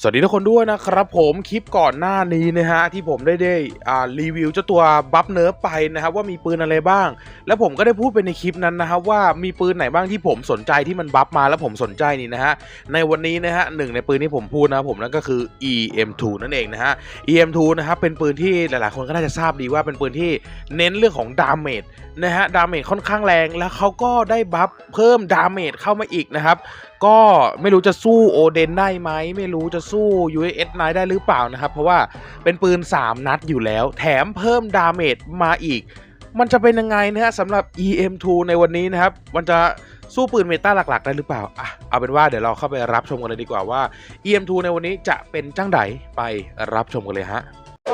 สวัสดีทุกคนด้วยนะครับผมคลิปก่อนหน้านี้นะฮะที่ผมได้ได้อ่ารีวิวเจ้าตัวบัฟเนิร์ฟไปนะครับว่ามีปืนอะไรบ้าง แล้วผมก็ได้พูดไปในคลิปนั้นนะครับว่ามีปืนไหนบ้างที่ผมสนใจที่มันบัฟมาแล้วผมสนใจนี่นะฮะในวันนี้นะฮะหนึ่งในปืนที่ผมพูดนะผมนั่นก็คือ EM2 นั่นเองนะฮะ EM2 นะครับเป็นปืนที่หลายๆ คนก็น่าจะทราบดีว่าเป็นปืนที่เน้นเรื่องของดาเมจนะฮะดาเมจค่อนข้างแรงแล้วเขาก็ได้บัฟเพิ่มดาเมจเข้ามาอีกนะครับก็ไม่รู้จะสู้โอเดนได้ไหม ไม่รู้จะสู้ UAS นได้หรือเปล่านะครับ เพราะว่าเป็นปืน 3 นัดอยู่แล้ว แถมเพิ่มดาเมจมาอีก มันจะเป็นยังไงนะฮะสำหรับ EM2 ในวันนี้นะครับ มันจะสู้ปืนเมตาหลัก ๆ ได้หรือเปล่าอะเอาเป็นว่าเดี๋ยวเราเข้าไปรับชมกันเลยดีกว่าว่า EM2 ในวันนี้จะเป็นจังไดไปรับชมกันเลยฮะ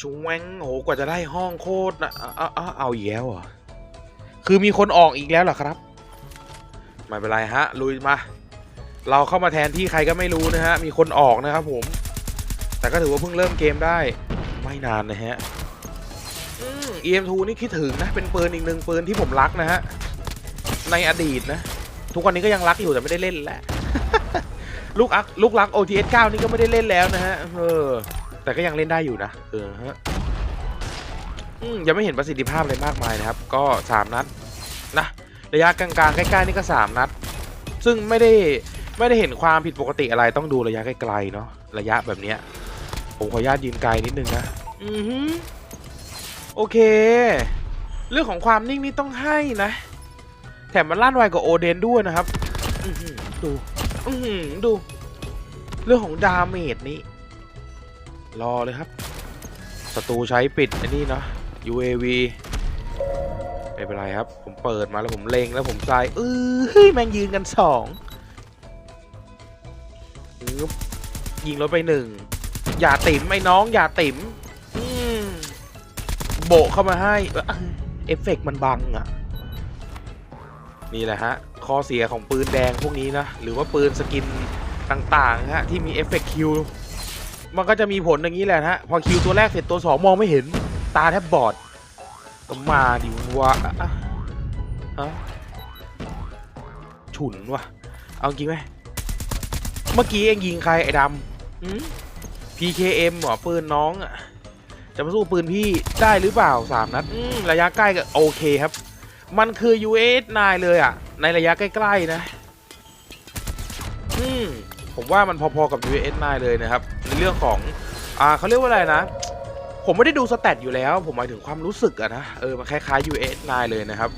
ชวงโหกว่าจะได้ห้องโคตรนะเอาเอาเอาอีกแล้วเหรอคือมีคนออกอีกแล้วเหรอครับ ไม่เป็นไรฮะ ลุยมา เราเข้ามาแทนที่ใครก็ไม่รู้นะฮะ มีคนออกนะครับผม แต่ก็ถือว่าเพิ่งเริ่มเกมได้ไม่นานนะฮะอืม EM2 นี่คิดถึงนะ เป็นปืนอีกหนึ่งปืนที่ผมรักนะฮะ ในอดีตนะ ทุกวันนี้ก็ยังรักอยู่แต่ไม่ได้เล่นแล้วลูกอักลูกรัก OTS 9 นี่ก็ไม่ได้เล่นแล้วนะฮะเออ แต่ก็ยังเล่นได้อยู่นะเออฮะอืมยังไม่เห็นประสิทธิภาพอะไรมากมายนะครับ ก็ 3 นัดนะระยะกลางๆใกล้ๆนี่ก็ 3 นัด ซึ่งไม่ได้ไม่ได้เห็นความผิดปกติอะไรต้องดูระยะไกลๆเนาะระยะแบบเนี้ยผมขออนุญาตยืนไกลนิดนึงนะอือฮึโอเค เรื่องของความนิ่งนี่ต้องให้นะ แถมมันลั่นไวกว่าโอเดนด้วยนะครับ อือดู อือหือดู เรื่องของดาเมจนี้ รอเลยครับศัตรูใช้ปิดอันนี้เนาะ UAV ไม่เป็นไรครับ ผมเปิดมาแล้วผมเล็งแล้วผมใส่เอ้ยแม่งยืนกันสองยิงรถไปหนึ่งอย่าติ๋มไอ้น้อง อย่าติ๋มโบเข้ามาให้เอ้อเอฟเฟกต์มันบังอะนี่แหละฮะข้อเสียของปืนแดงพวกนี้นะ หรือว่าปืนสกินต่างๆฮะที่มีเอฟเฟกต์คิว มันก็จะมีผลอย่างนี้แหละฮะ พอคิวตัวแรกเสร็จตัวสองมองไม่เห็น ตาแทบบอดก็มาดิวะอะอะฉุนวะเอาจริงไหมเมื่อกี้เองยิงใครไอ้ดำ PKM หรอปืนน้องอะจะมาสู้ปืนพี่ได้หรือเปล่าสามนัดระยะใกล้ก็โอเคครับ มันคือ US 9 เลยอะ ในระยะใกล้ๆนะ อืมผมว่ามันพอๆกับ US 9 เลยนะครับ เรื่องของอ่าเขาเรียกว่าอะไรนะ ผมไม่ได้ดูสแตทอยู่แล้ว ผมหมายถึงความรู้สึกอะนะเออมันคล้ายๆ US 9 เลยนะครับ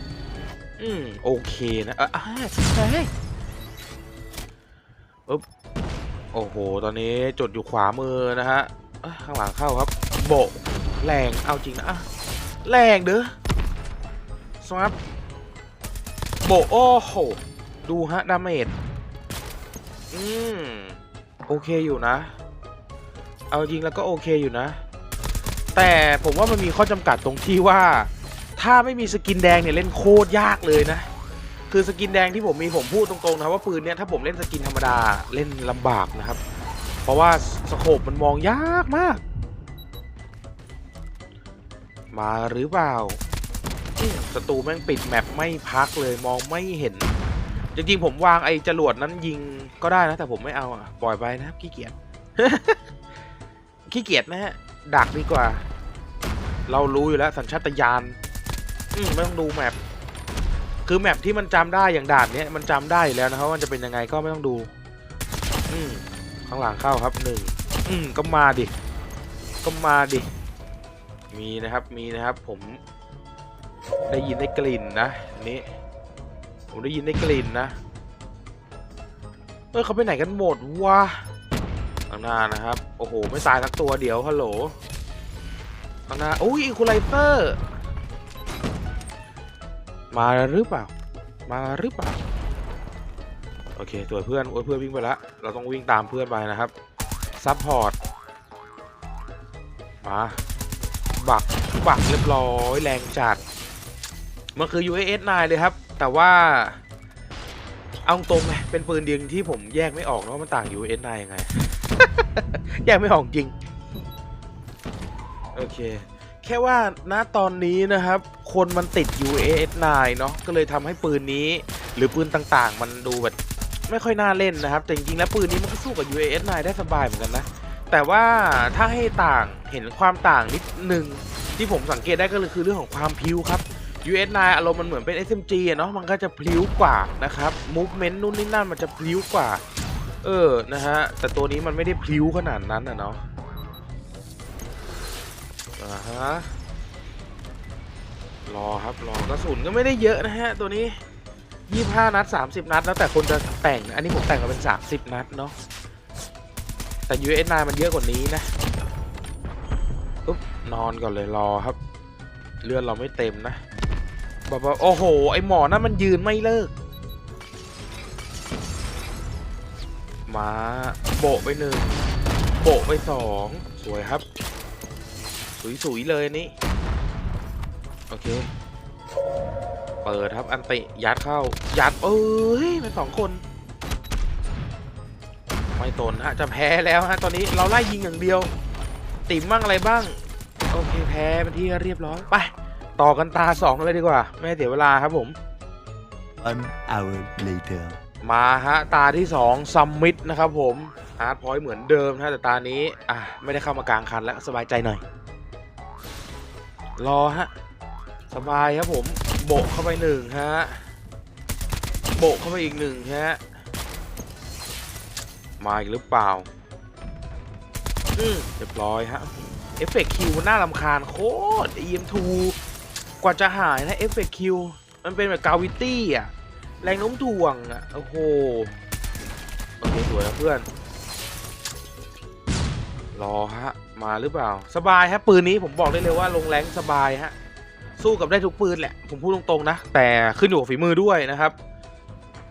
อืมโอเคนะเอออะเฮ้ยอ๊บโอ้โห ตอนนี้จดอยู่ขวามือนะฮะข้างหลังเข้าครับ โบแรงเอาจริงนะแรงเด้อสวับโบโอ้โหดูฮะดาเมจอืมโอเคอยู่นะ เอาจริงแล้วก็โอเคอยู่นะ แต่ผมว่ามันมีข้อจำกัดตรงที่ว่า ถ้าไม่มีสกินแดงเนี่ยเล่นโคตรยากเลยนะ คือสกินแดงที่ผมมีผมพูดตรงๆนะว่าปืนเนี่ยถ้าผมเล่นสกินธรรมดาเล่นลำบากนะครับ เพราะว่าสโคปมันมองยากมาก มาหรือเปล่าอืมศัตรูแม่งปิดแมปไม่พักเลยมองไม่เห็น จริงๆผมวางไอ้จรวดนั้นยิงก็ได้นะ แต่ผมไม่เอาอะ ปล่อยไปนะครับขี้เกียจ ขี้เกียจนะฮะ ดักดีกว่า เรารู้อยู่แล้วสัญชาตญาณอืมไม่ต้องดูแมปคือแมปที่มันจำได้อย่างด่านเนี้ยมันจำได้อยู่แล้วนะครับว่ามันจะเป็นยังไงก็ไม่ต้องดู อืมข้างหลังเข้าครับหนึ่งอืมก็มาดิ ก็มาดิ มีนะครับมีนะครับ ผม ได้ยินได้กลิ่นนะอันนี้ผมได้ยินได้กลิ่นนะเออเขาไปไหนกันหมดวะ ข้างหน้านะครับ โอ้โห ไม่ตายสักตัวเดียวฮัลโหลข้างหน้าอุ้ยอีคูไลเตอร์ มาหรือเปล่า มาหรือเปล่า โอเคตัวเพื่อนโอ้ยเพื่อนวิ่งไปล้วเราต้องวิ่งตามเพื่อนไปนะครับ ซัพพอร์ต มา บัก บักเรียบร้อยแรงจัด มันคือ UAS 9เลยครับ แต่ว่าเอาตรงไหมเป็นปืนเดียวที่ผมแยกไม่ออกนะว่ามันต่าง UAS 9ยังไง แยกไม่ออกจริง โอเค แค่ว่าณตอนนี้นะครับ คนมันติด UAS 9 เนาะก็เลยทำให้ปืนนี้ หรือปืนต่างๆ มันดูแบบไม่ค่อยน่าเล่นนะครับ แต่จริงๆแล้วปืนนี้มันก็สู้กับ UAS 9 ได้สบายเหมือนกันนะ แต่ว่าถ้าให้ต่างเห็นความต่างนิดนึงที่ผมสังเกตได้ก็คือเรื่องของความพิ้วครับ US 9 อารมณ์มันเหมือนเป็น SMG เนาะมันก็จะพลิ้วกว่านะครับ movement นู่นนี่นั่นมันจะพลิ้วกว่า เออ นะฮะ แต่ตัวนี้มันไม่ได้พลิ้วขนาดนั้นอะเนาะอ่าฮะ รอครับ รอกระสุนก็ไม่ได้เยอะนะฮะ ตัวนี้25นัด30นัด แล้วแต่คนจะแต่ง อันนี้ผมแต่งมาเป็น30นัดเนาะ แต่ US 9มันเยอะกว่านี้นะปุ๊บนอนก่อนเลยรอครับ เลือดเราไม่เต็มนะบบว่าโอ้โห ไอหมอนั่นมันยืนไม่เลิก มาโบะไปหนึ่งโบะไปสองสวยครับสุยๆเลยนนี้โอเค เปิดครับอันติยัดเข้า ยัดเอ้ยเป็นสองคน ไม่ตนฮะ จะแพ้แล้วฮะ ตอนนี้เราไล่ยิงอย่างเดียว ติ่มบ้างอะไรบ้าง โอเคแพ้เป็นที่เรียบร้อย ไป ต่อกันตาสองเลยดีกว่า ไม่เสียเวลาครับผม One hour later. มาฮะตาที่2ซัมมิตนะครับผมฮาร์ดพอยต์เหมือนเดิมนะแต่ตานี้อะไม่ได้เข้ามากลางคันแล้วสบายใจหน่อย รอฮะสบายครับผมโบกเข้าไปหนึ่งฮะโบกเข้าไปอีกหนึ่งฮะมาอีกหรือเปล่าอืมเรียบร้อยฮะเอฟเฟกคิวน่ารำคาญโคตร EM2 กว่าจะหายนะเอฟเฟกคิวมันเป็นแบบกาวิตี้อะ แรงโน้มถ่วงอะ โอ้โหโอเคสวยนะเพื่อน รอฮะ มาหรือเปล่า สบายฮะ ปืนนี้ผมบอกได้เลยว่าลงแรงสบายฮะ สู้กับได้ทุกปืนแหละ ผมพูดตรงๆนะ แต่ขึ้นอยู่กับฝีมือด้วยนะครับ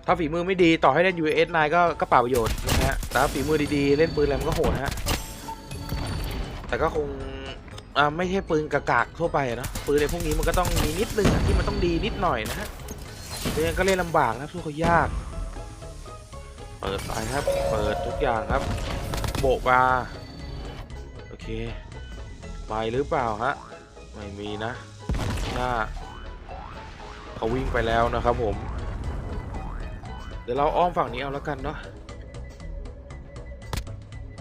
ถ้าฝีมือไม่ดีต่อให้เล่น US 9 ก็ก็เปล่าประโยชน์นะฮะ แต่ฝีมือดีๆ เล่นปืนอะไรมันก็โหดฮะ แต่ก็คงอ่าไม่ใช่ปืนกากๆทั่วไปนะปืนในพวกนี้มันก็ต้องมีนิดนึงอะที่มันต้องดีนิดหน่อยนะฮะ ไม่งั้นก็เล่นลำบากนะสู้เขายาก เปิดไปครับ เปิดทุกอย่างครับ โบกมาโอเค ไปหรือเปล่าฮะ ไม่มีนะ หน้าเขาวิ่งไปแล้วนะครับผม เดี๋ยวเราอ้อมฝั่งนี้เอาแล้วกันเนาะ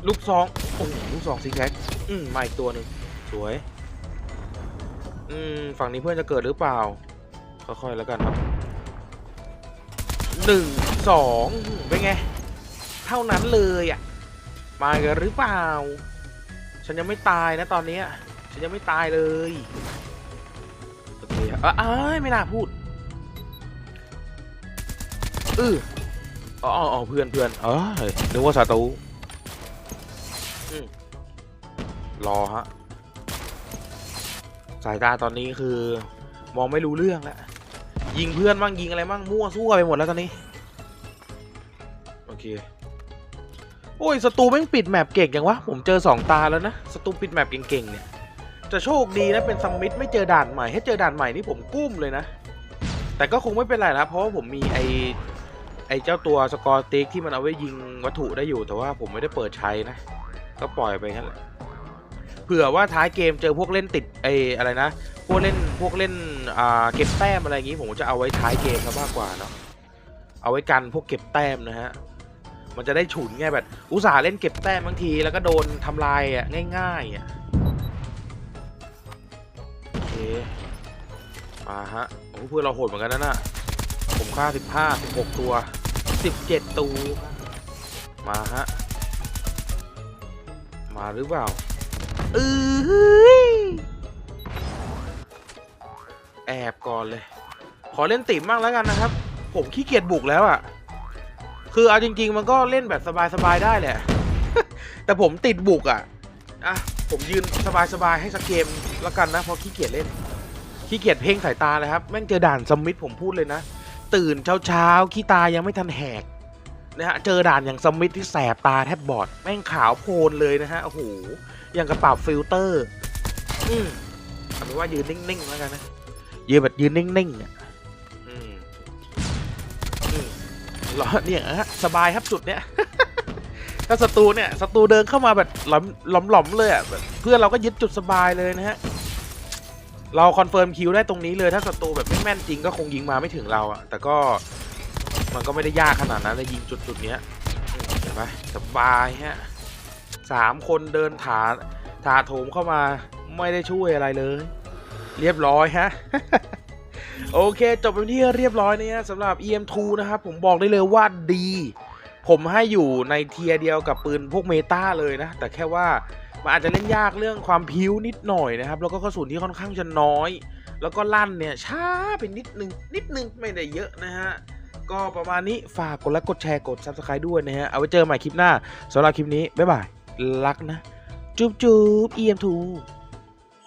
ลูกซองโอ้โหลูกซองซิกแซกอืมมาอีกตัวหนึ่งสวย อืม ฝั่งนี้เพื่อนจะเกิดหรือเปล่า ค่อยๆแล้วกันครับ หนึ่งสองเป็นไง เท่านั้นเลยอะ มากันหรือเปล่า ฉันยังไม่ตายนะตอนนี้ ฉันยังไม่ตายเลยโอเคอะเอ้ยไม่น่าพูดเอออ๋อเพื่อนเพื่อนเออนึกว่าซาตูรอฮะ สายตาตอนนี้คือ มองไม่รู้เรื่องแล้ว ยิงเพื่อนบ้างยิงอะไรบ้างมั่วซั่วไปหมดแล้วตอนนี้โอเคโอ้ยศัตรูแม่งปิดแมปเก่งอย่างวะผมเจอสองตาแล้วนะศัตรูปิดแมปเก่งๆเนี่ยจะโชคดีนะเป็นซัมมิตไม่เจอด่านใหม่ถ้าเจอด่านใหม่นี่ผมกุ้มเลยนะ แต่ก็คงไม่เป็นไรนะเพราะว่าผมมีไอไอเจ้าตัวสกอร์ติ๊กที่มันเอาไว้ยิงวัตถุได้อยู่แต่ว่าผมไม่ได้เปิดใช้นะ ก็ปล่อยไปแค่นั้นแหละเผื่อว่าท้ายเกมเจอพวกเล่นติดไอ้อะไรนะ พวกเล่นพวกเล่นอ่าเก็บแต้มอะไรอย่างงี้ผมจะเอาไว้ท้ายเกมซะมากกว่าเนาะเอาไว้กันพวกเก็บแต้มนะฮะมันจะได้ฉุนไงแบบ อุตส่าห์เล่นเก็บแต้มบางที แล้วก็โดนทำลายอะง่ายๆอะโอเคมาฮะโอ้เพื่อเราโหดเหมือนกันนะน่ะผมฆ่า15 16ตัว17ตัวมาฮะมาหรือเปล่า เอ้ยแอบก่อนเลย ขอเล่นติ่มบ้างแล้วกันนะครับ ผมขี้เกียจบุกแล้วอะ่ะ คือเอาจริง ๆ มันก็เล่นแบบสบายๆได้แหละ แต่ผมติดบุกอะ่ะ อะ ผมยืนสบายๆให้สักเกมแล้วกันนะเพราะขี้เกียจเล่น ขี้เกียจเพ่งสายตาเลยครับแม่งเจอด่านสมิธผมพูดเลยนะ ตื่นเช้าๆขี้ตายังไม่ทันแหกนะฮะเจอด่านอย่างสมิธที่แสบตาแทบบอด แม่งขาวโพลนเลยนะฮะโอ้โห อย่างกระเป๋าฟิลเตอร์อืมเอาเป็นว่ายืนนิ่งๆแล้วกันนะยืนแบบยืนนิ่งๆอะอืมอืมเหรอเนี่ยฮะสบายครับจุดเนี้ยถ้าศัตรูเนี่ยศัตรูเดินเข้ามาแบบหลอมหลอมหลอมเลยอะแบบเพื่อนเราก็ยึดจุดสบายเลยนะฮะเราคอนเฟิร์มคิวได้ตรงนี้เลยถ้าศัตรูแบบไม่แม่นจริงก็คงยิงมาไม่ถึงเราอะแต่ก็มันก็ไม่ได้ยากขนาดนั้นเลยยิงจุดจุดๆเนี้ยอืมเห็นไหมสบายฮะ สามคนเดินถาถาโถมเข้ามาไม่ได้ช่วยอะไรเลย เรียบร้อยฮะโอเค จบเป็นที่เรียบร้อยเนี่ยสำหรับ EM2 นะครับ ผมบอกได้เลยว่าดี ผมให้อยู่ในเทียร์เดียวกับปืนพวกเมตาเลยนะ แต่แค่ว่ามันอาจจะเล่นยากเรื่องความพิ้วนิดหน่อยนะครับ แล้วก็กระสุนที่ค่อนข้างจะน้อย แล้วก็ลั่นเนี่ยช้าไปนิดนึง นิดนึงไม่ได้เยอะนะฮะ ก็ประมาณนี้ฝากกดไลค์กดแชร์กด Subscribe ด้วยนะฮะ เอาไว้เจอใหม่คลิปหน้าสำหรับคลิปนี้ บ๊ายบาย รักนะ จุ๊บจุ๊บ EM2